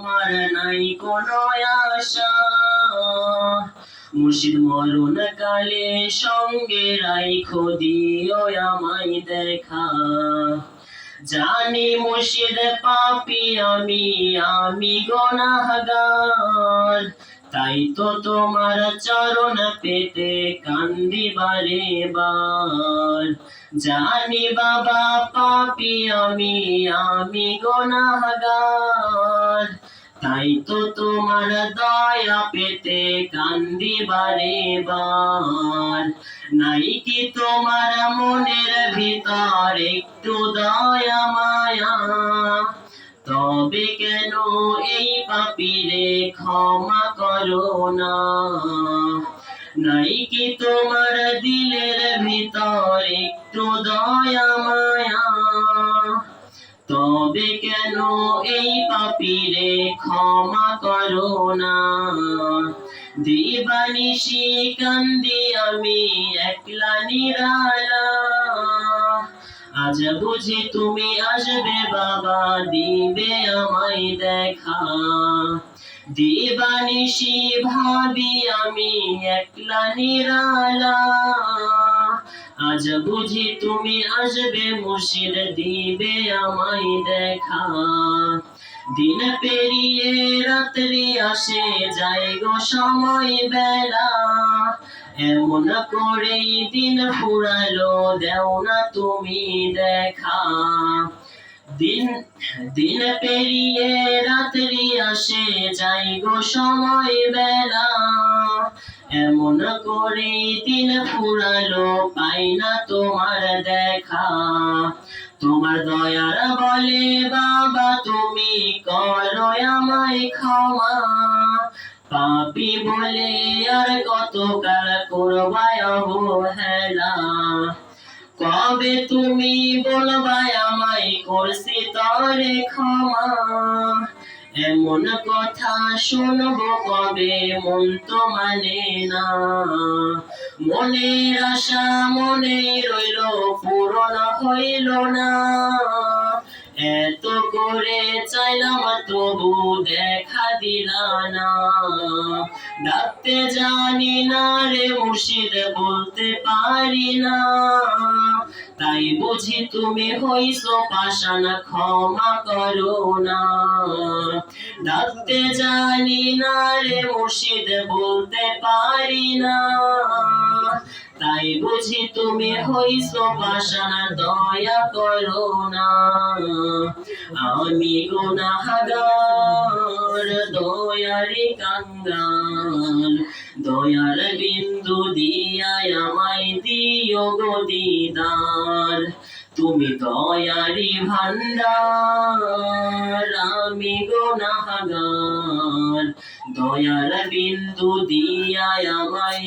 আমার নাই কোনো আশা। মুর্শিদ মরণ কালে সঙ্গে রাইখো দিও আমায় দেখা। জানি মুর্শিদ পাপি আমি আমি গনাহগার। তাই তো তোমার চরণ পেতে কান্দি বারে বার। জানি বাবা পাপি আমি আমি গনাহগার। তাই তো তোমার দয়া পেতে কান্দি বারে বার। নাই কি তোমার মনের ভিতর একটু দয়া, মায়া? তবে কেন এই পাপিরে ক্ষমা করো না? নাই কি তোমার দিলের ভিতর একটু দয়া, মায়া? তবে কেন এই পাপিরে ক্ষমা করো না? দিবানিশি কান্দি আমি একলা নিরালা। আজ বুঝি তুমি আসবে বাবা, দিবে আমায় দেখা। দিবানিশি ভাবি আমি একলা নিরালা। আজ বুঝি তুমি আসবে মুর্শিদ দিবে আমায় দেখা। দিন পেরিয়ে রাত্রি আসে গো সময় বেলা। এমন করেই দিন ফুরালো, দেও না তুমি দেখা। দিন দিন পেরিয়ে রাত্রি আসে, যাই গো সময় বেলা। এমন করে দিন ফুরালো, পাই না তোমার দেখা। তোমার দয়ার বলে, বাবা, তুমি করো আমায় ক্ষমা। পাপি বলে, আর কত কাল করবায় অবহেলা। কবে তুমি বলবায় আমায়, করছি তরে ক্ষমা। এমন কথা শুনব কবে, মন তো মানে না। মনের আশা মনে রইল, পূরণ হইল না। এত করে চাইলাম, তবু দেখা দিলা না। ডাকতে জানি না রে, মুর্শিদ বলতে পারি না। তাই বুঝি তুমি হইস পাষাণ, ক্ষমা করো না। জানি না রে মুর্শিদ, বলতে পারি না। তাই বুঝি তুমি হইছ পাশান দয়া করো না। আমি গুনাহগার, দয়ারি কাঙ্গাল, দয়ার বিন্দু দিয়ায় আমায় দিও গো দিদার। তুমি দয়ারি ভান্ডার আমি গুনাহগার, দয়ার বিন্দু দিয়ায় আমায়